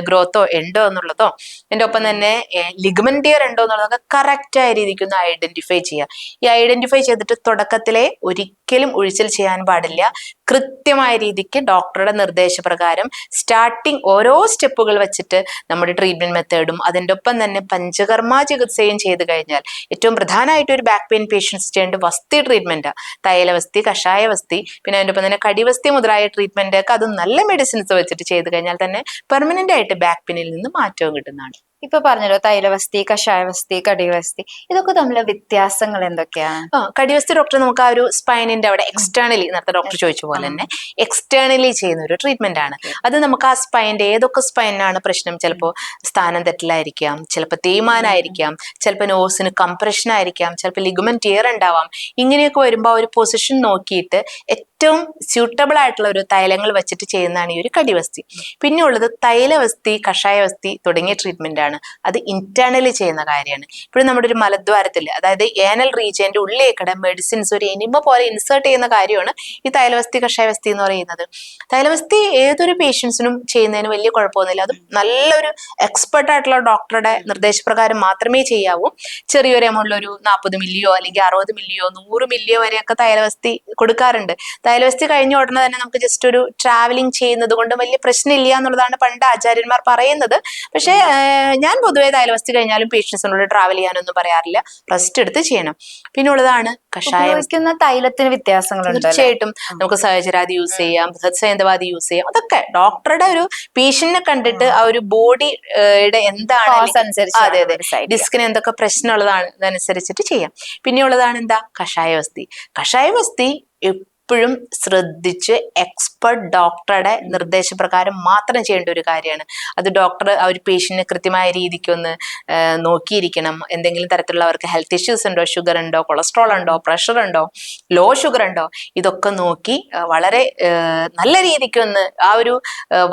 ഗ്രോത്തോ ഉണ്ടോ എന്നുള്ളതോ എന്റെ ഒപ്പം തന്നെ ലിഗമെന്റിയർ ഉണ്ടോ എന്നുള്ളതൊക്കെ കറക്റ്റായ രീതിക്ക് ഒന്ന് ഐഡന്റിഫൈ ചെയ്യുക. ഈ ഐഡന്റിഫൈ ചെയ്തിട്ട് തുടക്കത്തിലെ ഒരിക്കലും ഒഴിച്ചിൽ ചെയ്യാൻ പാടില്ല. കൃത്യമായ രീതിക്ക് ഡോക്ടറുടെ നിർദ്ദേശപ്രകാരം സ്റ്റാർട്ടിങ് ഓരോ സ്റ്റെപ്പുകൾ വെച്ചിട്ട് നമ്മുടെ ട്രീറ്റ്മെന്റ് മെത്തേഡും അതിന്റെ ഒപ്പം തന്നെ പഞ്ചകർമ്മ ചികിത്സയും ചെയ്ത് കഴിഞ്ഞാൽ ഏറ്റവും പ്രധാനമായിട്ട് ഒരു ബാക്ക് പെയിൻ പേഷ്യൻസ് ചെയ്യേണ്ട വസ്തി ട്രീറ്റ്മെന്റ് തൈലവസ്തി കഷായവസ്തി പിന്നെ അതിന്റെ ഒപ്പം തന്നെ കടിവസ്തി മുതലായ ട്രീറ്റ്മെന്റ് ഒക്കെ അതും നല്ല മെഡിസിൻസ് വെച്ചിട്ട് ചെയ്ത് കഴിഞ്ഞാൽ തന്നെ പെർമനന്റ് ആയിട്ട് ബാക്ക് പെയിനിൽ നിന്ന് മാറ്റവും കിട്ടുന്നതാണ്. ഇപ്പൊ പറഞ്ഞല്ലോ തൈലവസ്തി കഷായവസ്തി കടിവസ്തി ഇതൊക്കെ തമ്മിലെ വ്യത്യാസങ്ങൾ എന്തൊക്കെയാണ്? ആ കടിവസ്തി ഡോക്ടർ നമുക്ക് ആ ഒരു സ്പൈനിന്റെ അവിടെ എക്സ്റ്റേണലി നേരത്തെ ഡോക്ടർ ചോദിച്ച പോലെ തന്നെ എക്സ്റ്റേണലി ചെയ്യുന്ന ഒരു ട്രീറ്റ്മെന്റ് ആണ്. അത് നമുക്ക് ആ സ്പൈനിന്റെ ഏതൊക്കെ സ്പൈനാണ് പ്രശ്നം? ചിലപ്പോൾ സ്ഥാനം തെറ്റിലായിരിക്കാം ചിലപ്പോൾ തേയ്മാനായിരിക്കാം ചിലപ്പോൾ നോസിന് കംപ്രഷൻ ആയിരിക്കാം ചിലപ്പോൾ ലിഗമെന്റ് ടിയർ ഉണ്ടാവാം. ഇങ്ങനെയൊക്കെ വരുമ്പോൾ ആ ഒരു പൊസിഷൻ നോക്കിയിട്ട് ഏറ്റവും സ്യൂട്ടബിൾ ആയിട്ടുള്ള ഒരു തൈലങ്ങൾ വെച്ചിട്ട് ചെയ്യുന്നതാണ് ഈ ഒരു കടിവസ്തി. പിന്നെ ഉള്ളത് തൈലവസ്തി കഷായവസ്തി തുടങ്ങിയ ട്രീറ്റ്മെന്റ് ആണ്. അത് ഇന്റേണലി ചെയ്യുന്ന കാര്യമാണ്. ഇപ്പോഴും നമ്മുടെ ഒരു മലദ്വാരത്തിൽ അതായത് ഏനൽ റീജിയന്റെ ഉള്ളിലേക്കിടെ മെഡിസിൻസ് ഒരു എനിമ പോലെ ഇൻസേർട്ട് ചെയ്യുന്ന കാര്യമാണ് ഈ തൈലവസ്തി കഷായവസ്തി എന്ന് പറയുന്നത്. തൈലവസ്തി ഏതൊരു പേഷ്യൻസിനും ചെയ്യുന്നതിന് വലിയ കുഴപ്പമൊന്നുമില്ല. അത് നല്ലൊരു എക്സ്പെർട്ട് ആയിട്ടുള്ള ഡോക്ടറുടെ നിർദ്ദേശപ്രകാരം മാത്രമേ ചെയ്യാവൂ. ചെറിയൊരു എമൗണ്ടിൽ ഒരു നാൽപ്പത് മില്ലിയോ അല്ലെങ്കിൽ അറുപത് മില്ലിയോ നൂറ് മില്ലിയോ വരെയൊക്കെ തൈലവസ്തി കൊടുക്കാറുണ്ട്. തൈലവസ്തി കഴിഞ്ഞ ഉടനെ തന്നെ നമുക്ക് ജസ്റ്റ് ഒരു ട്രാവലിംഗ് ചെയ്യുന്നത് കൊണ്ട് വലിയ പ്രശ്നമില്ല എന്നുള്ളതാണ് പണ്ട് ആചാര്യന്മാർ പറയുന്നത്. പക്ഷേ ഞാൻ പൊതുവേ തൈലവസ്തി കഴിഞ്ഞാലും പേഷ്യൻസിനോട് ട്രാവൽ ചെയ്യാനൊന്നും പറയാറില്ല. റെസ്റ്റ് എടുത്ത് ചെയ്യണം. പിന്നെ ഉള്ളതാണ് കഷായം. തൈലത്തിന് വ്യത്യാസങ്ങളുണ്ട് തീർച്ചയായിട്ടും. നമുക്ക് സഹചരാതി യൂസ് ചെയ്യാം ബൃഹത്സേന്ദ്രവാദി യൂസ് ചെയ്യാം. അതൊക്കെ ഡോക്ടറുടെ ഒരു പേഷ്യന്റിനെ കണ്ടിട്ട് ആ. ഒരു ബോഡിയുടെ എന്താണ് അതെ അതെ. ഡിസ്കിന് എന്തൊക്കെ പ്രശ്നമുള്ളതാണ് അതനുസരിച്ചിട്ട് ചെയ്യാം. പിന്നെ ഉള്ളതാണ് എന്താ? കഷായവസ്തി കഷായവസ്തി എപ്പോഴും ശ്രദ്ധിച്ച് എക്സ്പെർട്ട് ഡോക്ടറുടെ നിർദ്ദേശപ്രകാരം മാത്രം ചെയ്യേണ്ട ഒരു കാര്യമാണ്. അത് ഡോക്ടർ ആ ഒരു പേഷ്യന്റിനെ കൃത്യമായ രീതിക്കൊന്ന് നോക്കിയിരിക്കണം. എന്തെങ്കിലും തരത്തിലുള്ള അവർക്ക് ഹെൽത്ത് ഇഷ്യൂസ് ഉണ്ടോ? ഷുഗർ ഉണ്ടോ? കൊളസ്ട്രോൾ ഉണ്ടോ? പ്രഷർ ഉണ്ടോ? ലോ ഷുഗർ ഉണ്ടോ? ഇതൊക്കെ നോക്കി വളരെ നല്ല രീതിക്കൊന്ന് ആ ഒരു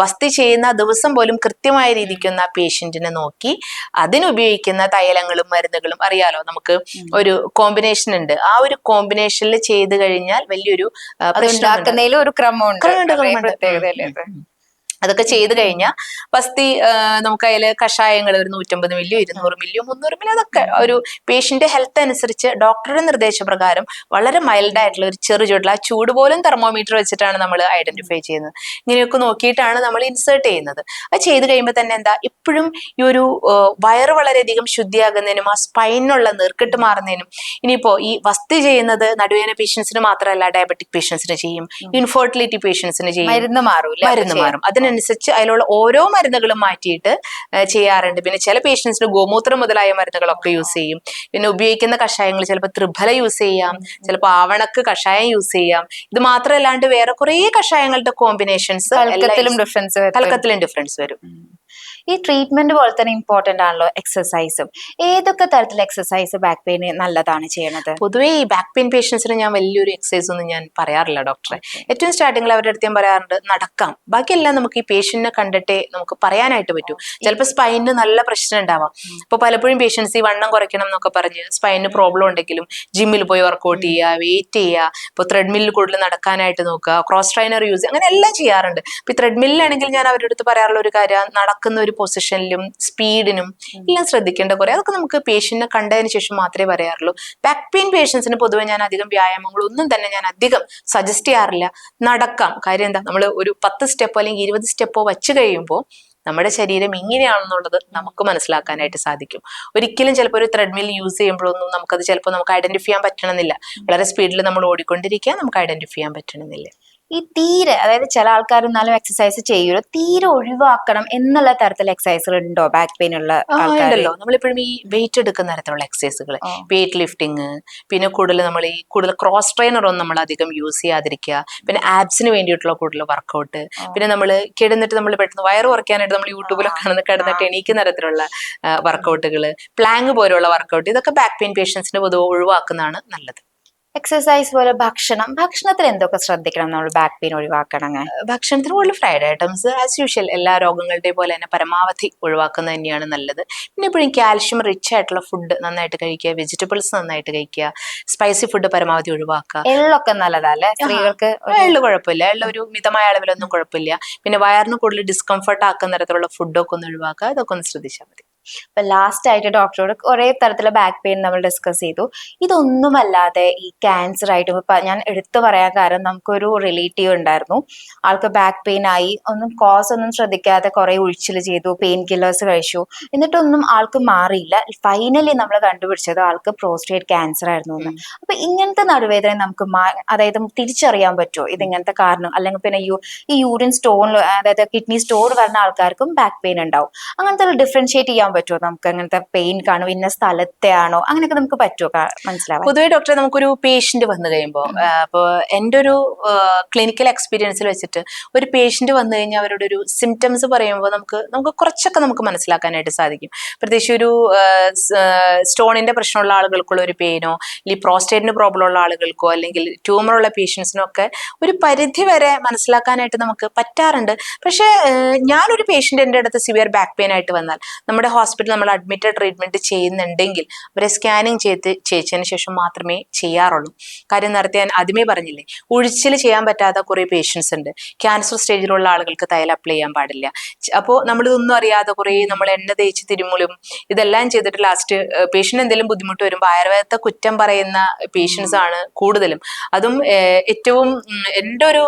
വസ്തു ചെയ്യുന്ന ദിവസം പോലും കൃത്യമായ രീതിക്കൊന്ന് ആ പേഷ്യന്റിനെ നോക്കി അതിനുപയോഗിക്കുന്ന തൈലങ്ങളും മരുന്നുകളും അറിയാലോ? നമുക്ക് ഒരു കോമ്പിനേഷൻ ഉണ്ട്. ആ ഒരു കോമ്പിനേഷനിൽ ചെയ്ത് കഴിഞ്ഞാൽ വലിയൊരു ഉണ്ടാക്കുന്നതിലും ഒരു ക്രമമുണ്ട്. പ്രത്യേകതയല്ലേ? അതൊക്കെ ചെയ്ത് കഴിഞ്ഞാൽ പസ്തി നമുക്ക് അതിൽ കഷായങ്ങൾ ഒരു നൂറ്റമ്പത് മില്ലിയോ ഇരുന്നൂറ് മില്ലിയോ മുന്നൂറ് മില്ലിയോ അതൊക്കെ ഒരു പേഷ്യന്റ് ഹെൽത്ത് അനുസരിച്ച് ഡോക്ടറുടെ നിർദ്ദേശപ്രകാരം വളരെ മൈൽഡ് ആയിട്ടുള്ള ഒരു ചെറു ചൂടുള്ള ആ ചൂട് പോലും തെർമോമീറ്റർ വെച്ചിട്ടാണ് നമ്മൾ ഐഡന്റിഫൈ ചെയ്യുന്നത്. ഇങ്ങനെയൊക്കെ നോക്കിയിട്ടാണ് നമ്മൾ ഇൻസേർട്ട് ചെയ്യുന്നത്. അത് ചെയ്ത് കഴിയുമ്പോൾ തന്നെ എന്താ ഇപ്പോഴും ഈ ഒരു വയർ വയറ് വളരെയധികം ശുദ്ധിയാകുന്നതിനും ആ സ്പൈനുള്ള നീർക്കെട്ട് മാറുന്നതിനും ഇനിയിപ്പോൾ ഈ വസ്തി ചെയ്യുന്നത് നടുവേന പേഷ്യൻസിന് മാത്രമല്ല ഡയബറ്റിക് പേഷ്യൻസിന് ചെയ്യും ഇൻഫെർട്ടിലിറ്റി പേഷ്യൻസിന് ചെയ്യും. മരുന്ന് മാറും മരുന്ന് മാറും. അതിനനുസരിച്ച് അതിലുള്ള ഓരോ മരുന്നുകളും മാറ്റിയിട്ട് ചെയ്യാറുണ്ട്. പിന്നെ ചില പേഷ്യൻസിന് ഗോമൂത്രം മുതലായ മരുന്നുകളൊക്കെ യൂസ് ചെയ്യും. പിന്നെ ഉപയോഗിക്കുന്ന കഷായങ്ങൾ ചിലപ്പോൾ ത്രിഫല യൂസ് ചെയ്യാം. ചിലപ്പോൾ ആവണക്ക് കഷായം യൂസ് ചെയ്യാം. ഇത് മാത്രമല്ലാണ്ട് വേറെ കുറേ കഷായങ്ങളുടെ കോമ്പിനേഷൻസ് കലക്കത്തിലും ഡിഫറൻസ് വരും. ഈ ട്രീറ്റ്മെന്റ് പോലെ തന്നെ ഇമ്പോർട്ടന്റ് ആണല്ലോ എക്സസൈസും ഏതൊക്കെ തരത്തിലുള്ള എക്സസൈസ് ബാക്ക് പെയിന് നല്ലതാണ് ചെയ്യണത്? പൊതുവേ ഈ ബാക്ക് പെയിൻ പേഷ്യൻസിന് ഞാൻ വലിയൊരു എക്സസൈസ് ഒന്നും ഞാൻ പറയാറില്ല ഡോക്ടറെ ഏറ്റവും സ്റ്റാർട്ടിങ്ങിൽ അവരുടെ അടുത്ത് ഞാൻ പറയാറുണ്ട് നടക്കാം. ബാക്കിയെല്ലാം നമുക്ക് ഈ പേഷ്യന്റിനെ കണ്ടിട്ടേ നമുക്ക് പറയാനായിട്ട് പറ്റൂ. ചിലപ്പോൾ സ്പൈനിന് നല്ല പ്രശ്നം ഉണ്ടാവാം. അപ്പോൾ പലപ്പോഴും പേഷ്യൻസ് ഈ വണ്ണം കുറയ്ക്കണം എന്നൊക്കെ പറഞ്ഞ് സ്പൈനിന് പ്രോബ്ലം ഉണ്ടെങ്കിലും ജിമ്മിൽ പോയി വർക്കൗട്ട് ചെയ്യുക വെയിറ്റ് ചെയ്യുക ഇപ്പോൾ ത്രെഡ്മില്ലിൽ കൂടുതൽ നടക്കാനായിട്ട് നോക്കുക ക്രോസ് ട്രൈനർ യൂസ് അങ്ങനെ എല്ലാം ചെയ്യാറുണ്ട്. ഇപ്പൊ ഈ ത്രെഡ്മില്ലാണെങ്കിൽ ഞാൻ അവരുടെ അടുത്ത് പറയാറുള്ള ഒരു കാര്യം നടക്കുന്ന ഒരു പൊസിഷനിലും സ്പീഡിനും എല്ലാം ശ്രദ്ധിക്കേണ്ട കുറെ അതൊക്കെ നമുക്ക് പേഷ്യന്റിനെ കണ്ടതിന് ശേഷം മാത്രമേ പറയാറുള്ളൂ. ബാക്ക് പെയിൻ പേഷ്യൻസിന് പൊതുവെ ഞാൻ അധികം വ്യായാമങ്ങളൊന്നും തന്നെ ഞാൻ അധികം സജസ്റ്റ് ചെയ്യാറില്ല. നടക്കാം. കാര്യം എന്താ? നമ്മൾ ഒരു പത്ത് സ്റ്റെപ്പോ അല്ലെങ്കിൽ ഇരുപത് സ്റ്റെപ്പോ വെച്ച് കഴിയുമ്പോൾ നമ്മുടെ ശരീരം ഇങ്ങനെയാണെന്നുള്ളത് നമുക്ക് മനസ്സിലാക്കാനായിട്ട് സാധിക്കും. ഒരിക്കലും ചിലപ്പോൾ ഒരു ത്രെഡ്മിൽ യൂസ് ചെയ്യുമ്പോഴൊന്നും നമുക്കത് ചിലപ്പോൾ നമുക്ക് ഐഡന്റിഫൈ ചെയ്യാൻ പറ്റണമെന്നില്ല. വളരെ സ്പീഡിൽ നമ്മൾ ഓടിക്കൊണ്ടിരിക്കുക നമുക്ക് ഐഡന്റിഫൈ ചെയ്യാൻ പറ്റണമെന്നില്ല. ഈ തീരെ അതായത് ചില ആൾക്കാർ എന്നാലും എക്സസൈസ് ചെയ്യൂലോ തീരെ ഒഴിവാക്കണം എന്നുള്ള തരത്തിലുള്ള എക്സസൈസുകൾ ഉണ്ടോ ബാക്ക് പെയിൻ ഉള്ള ആൾക്കാരല്ലോ നമ്മളിപ്പോഴും ഈ വെയിറ്റ് എടുക്കുന്ന തരത്തിലുള്ള എക്സസൈസുകൾ. വെയിറ്റ് ലിഫ്റ്റിംഗ് പിന്നെ കൂടുതൽ നമ്മൾ ഈ കൂടുതൽ ക്രോസ് ട്രെയിനർ ഒന്നും നമ്മൾ അധികം യൂസ് ചെയ്യാതിരിക്കുക. പിന്നെ ആബ്സിന് വേണ്ടിയിട്ടുള്ള കൂടുതൽ വർക്കൗട്ട് പിന്നെ നമ്മൾ കിടന്നിട്ട് നമ്മൾ പെട്ടെന്ന് വയർ കുറയ്ക്കാനായിട്ട് നമ്മൾ യൂട്യൂബിലൊക്കെ കാണുന്ന കിടന്നിട്ട് എണീക്കുന്ന തരത്തിലുള്ള വർക്കൗട്ടുകൾ പ്ലാങ് പോലെയുള്ള വർക്കൗട്ട് ഇതൊക്കെ ബാക്ക് പെയിൻ പേഷ്യൻസിന് പൊതുവെ ഒഴിവാക്കുന്നതാണ് നല്ലത്. എക്സസൈസ് പോലെ ഭക്ഷണം. ഭക്ഷണത്തിൽ എന്തൊക്കെ ശ്രദ്ധിക്കണം? നമ്മൾ ബാക്ക് പെയിൻ ഒഴിവാക്കണം ഭക്ഷണത്തിന് കൂടുതൽ ഫ്രൈഡ് ഐറ്റംസ് ആസ് യൂഷ്വൽ എല്ലാ രോഗങ്ങളുടെയും പോലെ തന്നെ പരമാവധി ഒഴിവാക്കുന്നത് തന്നെയാണ് നല്ലത്. പിന്നെ എപ്പോഴും കാൽഷ്യം റിച്ച് ആയിട്ടുള്ള ഫുഡ് നന്നായിട്ട് കഴിക്കുക വെജിറ്റബിൾസ് നന്നായിട്ട് കഴിക്കുക സ്പൈസി ഫുഡ് പരമാവധി ഒഴിവാക്കുക. എള്ളൊക്കെ നല്ലതല്ലേ? സ്ത്രീകൾക്ക് എള്ള് കുഴപ്പമില്ല. എള്ള ഒരു മിതമായ അളവിലൊന്നും കുഴപ്പമില്ല. പിന്നെ വയറിന് കൂടുതൽ ഡിസ്കംഫർട്ട് ആക്കുന്ന തരത്തിലുള്ള ഫുഡൊക്കെ ഒന്ന് ഒഴിവാക്കുക. അതൊക്കെ ഒന്ന് ശ്രദ്ധിച്ചാൽ മതി. ഇപ്പൊ ലാസ്റ്റ് ആയിട്ട് ഡോക്ടറോട് കുറേ തരത്തിലുള്ള ബാക്ക് പെയിൻ നമ്മൾ ഡിസ്കസ് ചെയ്തു. ഇതൊന്നുമല്ലാതെ ഈ ക്യാൻസർ ആയിട്ട് ഇപ്പൊ ഞാൻ എടുത്തു പറയാൻ കാരണം നമുക്കൊരു റിലേറ്റീവ് ഉണ്ടായിരുന്നു. ആൾക്ക് ബാക്ക് പെയിൻ ആയി. ഒന്നും കോസ് ഒന്നും ശ്രദ്ധിക്കാതെ കുറേ ഉഴിച്ചിൽ ചെയ്തു പെയിൻ കില്ലേഴ്സ് കഴിച്ചു. എന്നിട്ടൊന്നും ആൾക്ക് മാറിയില്ല. ഫൈനലി നമ്മൾ കണ്ടുപിടിച്ചത് ആൾക്ക് പ്രോസ്റ്റേറ്റ് ക്യാൻസർ ആയിരുന്നു എന്ന്. അപ്പൊ ഇങ്ങനത്തെ നടുവേദന നമുക്ക് അതായത് തിരിച്ചറിയാൻ പറ്റുമോ? ഇതിങ്ങനത്തെ കാരണം. അല്ലെങ്കിൽ പിന്നെ യു ഈ യൂറിൻ സ്റ്റോൺ അതായത് കിഡ്നി സ്റ്റോൺ വരുന്ന ആൾക്കാർക്കും ബാക്ക് പെയിൻ ഉണ്ടാവും. അങ്ങനത്തെ ഡിഫറൻഷിയേറ്റ് ചെയ്യാൻ പറ്റുമോ നമുക്ക് അങ്ങനത്തെ പെയിൻ കാണും ഇന്ന സ്ഥലത്തെ ആണോ അങ്ങനെയൊക്കെ നമുക്ക് പറ്റുമോ മനസ്സിലാവും പൊതുവേ ഡോക്ടറെ നമുക്കൊരു പേഷ്യന്റ് വന്നു കഴിയുമ്പോൾ അപ്പോൾ എന്റെ ഒരു ക്ലിനിക്കൽ എക്സ്പീരിയൻസിൽ വെച്ചിട്ട് ഒരു പേഷ്യന്റ് വന്നു കഴിഞ്ഞാൽ അവരുടെ ഒരു സിംറ്റംസ് പറയുമ്പോൾ നമുക്ക് നമുക്ക് കുറച്ചൊക്കെ നമുക്ക് മനസ്സിലാക്കാനായിട്ട് സാധിക്കും. പ്രത്യേകിച്ച് ഒരു സ്റ്റോണിന്റെ പ്രശ്നമുള്ള ആളുകൾക്കുള്ള ഒരു പെയിനോ അല്ലെങ്കിൽ പ്രോസ്റ്റേറ്റിന് പ്രോബ്ലം ഉള്ള ആളുകൾക്കോ അല്ലെങ്കിൽ ട്യൂമർ ഉള്ള പേഷ്യൻസിനോ ഒക്കെ ഒരു പരിധി വരെ മനസ്സിലാക്കാനായിട്ട് നമുക്ക് പറ്റാറുണ്ട്. പക്ഷേ ഞാനൊരു പേഷ്യന്റ് എന്റെ അടുത്ത് സിവിയർ ബാക്ക് പെയിൻ ആയിട്ട് വന്നാൽ നമ്മുടെ ഹോസ്പിറ്റൽ നമ്മൾ അഡ്മിറ്റഡ് ട്രീറ്റ്മെന്റ് ചെയ്യുന്നുണ്ടെങ്കിൽ അവരെ സ്കാനിങ് ചെയ്ത് ചെയ്തതിന് ശേഷം മാത്രമേ ചെയ്യാറുള്ളൂ. കാര്യം നേരത്തെ ഞാൻ ആദ്യമേ പറഞ്ഞില്ലേ ഒഴിച്ചിൽ ചെയ്യാൻ പറ്റാത്ത കുറേ പേഷ്യൻസ് ഉണ്ട്. ക്യാൻസർ സ്റ്റേജിലുള്ള ആളുകൾക്ക് തൈലം അപ്ലൈ ചെയ്യാൻ പാടില്ല. അപ്പോൾ നമ്മളിതൊന്നും അറിയാതെ കുറേ നമ്മൾ എണ്ണ തേച്ച് തിരുമുലും ഇതെല്ലാം ചെയ്തിട്ട് ലാസ്റ്റ് പേഷ്യന്റ് എന്തെങ്കിലും ബുദ്ധിമുട്ട് വരുമ്പോൾ ആയുർവേദത്തെ കുറ്റം പറയുന്ന പേഷ്യൻസ് ആണ് കൂടുതലും. അതും ഏറ്റവും എന്റെ ഒരു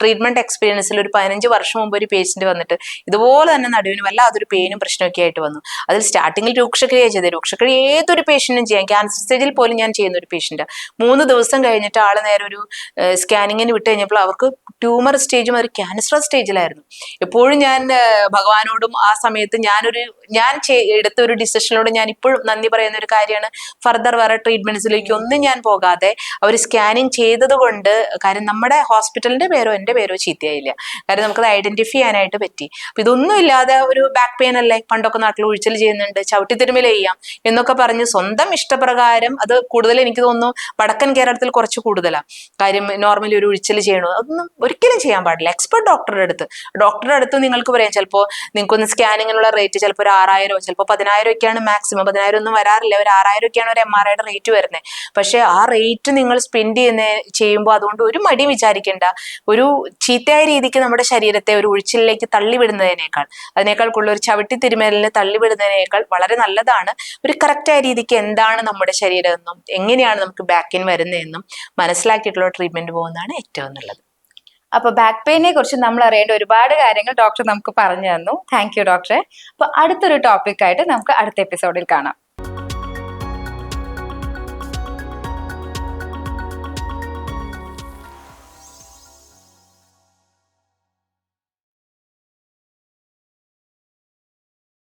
ട്രീറ്റ്മെന്റ് എക്സ്പീരിയൻസിൽ ഒരു പതിനഞ്ച് വർഷം മുമ്പ് ഒരു പേഷ്യന്റ് വന്നിട്ട് ഇതുപോലെ തന്നെ നടുവിന് വല്ലാതൊരു പെയിനും പ്രശ്നമൊക്കെ ആയിട്ട് വന്നു. അതിൽ സ്റ്റാർട്ടിങ്ങിൽ രൂക്ഷക്രിയ ചെയ്ത്. രൂക്ഷക്രിയ ഏതൊരു പേഷ്യന്റും ചെയ്യാം. ക്യാൻസർ സ്റ്റേജിൽ പോലും ഞാൻ ചെയ്യുന്ന ഒരു പേഷ്യന്റ് മൂന്ന് ദിവസം കഴിഞ്ഞിട്ട് ആൾ നേരെ ഒരു സ്കാനിങ്ങിന് വിട്ട് കഴിഞ്ഞപ്പോൾ അവർക്ക് ട്യൂമർ സ്റ്റേജും ഒരു ക്യാൻസർ സ്റ്റേജിലായിരുന്നു എപ്പോഴും ഞാൻ ഭഗവാനോടും ആ സമയത്ത് ഞാനൊരു ഞാൻ എടുത്ത ഒരു ഡിസിഷനോട് ഞാൻ ഇപ്പോഴും നന്ദി പറയുന്ന ഒരു കാര്യമാണ്. ഫർദർ വേറെ ട്രീറ്റ്മെന്റ്സിലേക്ക് ഒന്നും ഞാൻ പോകാതെ അവർ സ്കാനിങ് ചെയ്തത് കൊണ്ട് കാര്യം നമ്മുടെ ഹോസ്പിറ്റലിന്റെ പേരോ എന്റെ പേരോ ചീത്തയായില്ല. കാര്യം നമുക്കത് ഐഡന്റിഫൈ ചെയ്യാനായിട്ട് പറ്റി. അപ്പൊ ഇതൊന്നും ഇല്ലാതെ ഒരു ബാക്ക് പെയിൻ അല്ലേ? പണ്ടൊക്കെ നാട്ടിൽ ഉഴിച്ചിൽ ചെയ്യുന്നുണ്ട് ചവിട്ടി തിരുമല ചെയ്യാം എന്നൊക്കെ പറഞ്ഞ് സ്വന്തം ഇഷ്ടപ്രകാരം അത് കൂടുതൽ എനിക്ക് തോന്നുന്നു വടക്കൻ കേരളത്തിൽ കുറച്ച് കൂടുതലാണ് കാര്യം നോർമലി ഒരു ഉഴിച്ചിൽ ചെയ്യണോ. അതൊന്നും ഒരിക്കലും ചെയ്യാൻ പാടില്ല. എക്സ്പെർട്ട് ഡോക്ടറുടെ അടുത്ത്. ഡോക്ടറുടെ അടുത്ത് നിങ്ങൾക്ക് പറയാം ചിലപ്പോൾ നിങ്ങൾക്കൊന്ന് സ്കാനിങ്ങിനുള്ള റേറ്റ് ചിലപ്പോൾ ഒരു ആറായിരം ചിലപ്പോൾ പതിനായിരം ഒക്കെയാണ് മാക്സിമം പതിനായിരം ഒന്നും വരാറില്ല. ഒരു ആറായിരം ഒക്കെയാണ് ഒരു എം ആർ ഐയുടെ റേറ്റ് വരുന്നത് പക്ഷേ ആ റേറ്റ് നിങ്ങൾ സ്പെൻഡ് ചെയ്യുന്ന ചെയ്യുമ്പോൾ അതുകൊണ്ട് ഒരു മടി വിചാരിക്കേണ്ട. ഒരു ചീത്തയായ രീതിക്ക് നമ്മുടെ ശരീരത്തെ ഒരു ഉഴിച്ചിലേക്ക് തള്ളിവിടുന്നതിനേക്കാൾ അതിനേക്കാൾ കൂടുതൽ ഒരു ചവിട്ടി തിരുമലിന് തള്ളിവിടുന്നതിനേക്കാൾ വളരെ നല്ലതാണ്. ഒരു കറക്റ്റായ രീതിക്ക് എന്താണ് നമ്മുടെ ശരീരം എന്നും എങ്ങനെയാണ് നമുക്ക് ബാക്കിൻ വരുന്നതെന്നും മനസ്സിലാക്കിയിട്ടുള്ള ട്രീറ്റ്മെന്റ് പോകുന്നതാണ് ഏറ്റവും നല്ലത്. അപ്പൊ ബാക്ക് പെയിനെ കുറിച്ച് നമ്മൾ അറിയേണ്ട ഒരുപാട് കാര്യങ്ങൾ ഡോക്ടർ നമുക്ക് പറഞ്ഞു തന്നു. താങ്ക് യു ഡോക്ടറെ അപ്പൊ അടുത്തൊരു ടോപ്പിക്കായിട്ട് നമുക്ക് അടുത്ത എപ്പിസോഡിൽ കാണാം.